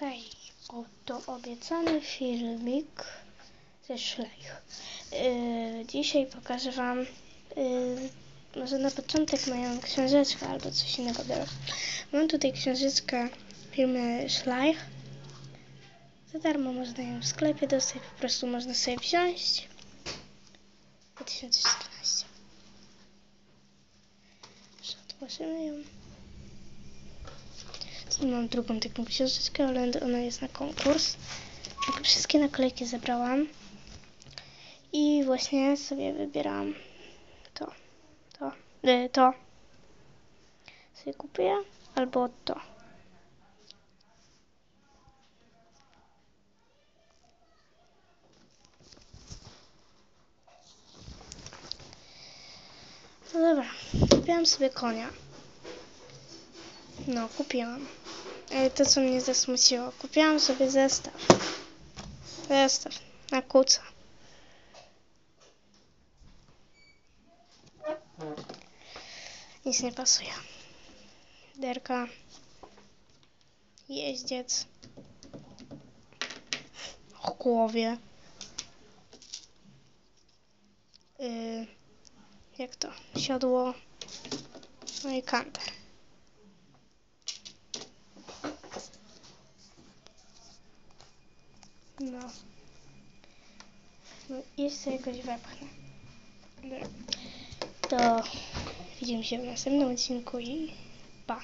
Hej, oto obiecany filmik ze szlajch. Yy, dzisiaj pokażę Wam, yy, może na początek moją książeczkę albo coś innego biorę. Mam tutaj książeczkę firmy Schleich. Za darmo można ją w sklepie dostać, po prostu można sobie wziąć. 2014. Jeszcze otworzymy ją. Mam drugą taką książeczkę, ale ona jest na konkurs. Tak, wszystkie naklejki zebrałam. I właśnie sobie wybieram to, to, y, to. Sobie kupuję, albo to. No dobra, kupiłam sobie konia. No, kupiłam. To, co mnie zasmuciło, kupiłam sobie zestaw. Zestaw na kuca. Nic nie pasuje. Derka. Jeździec. W głowie. Yy, jak to? Siodło. No i kanter. No. no jeszcze jakoś wepchnę. Dobra. To widzimy się w następnym odcinku i pa.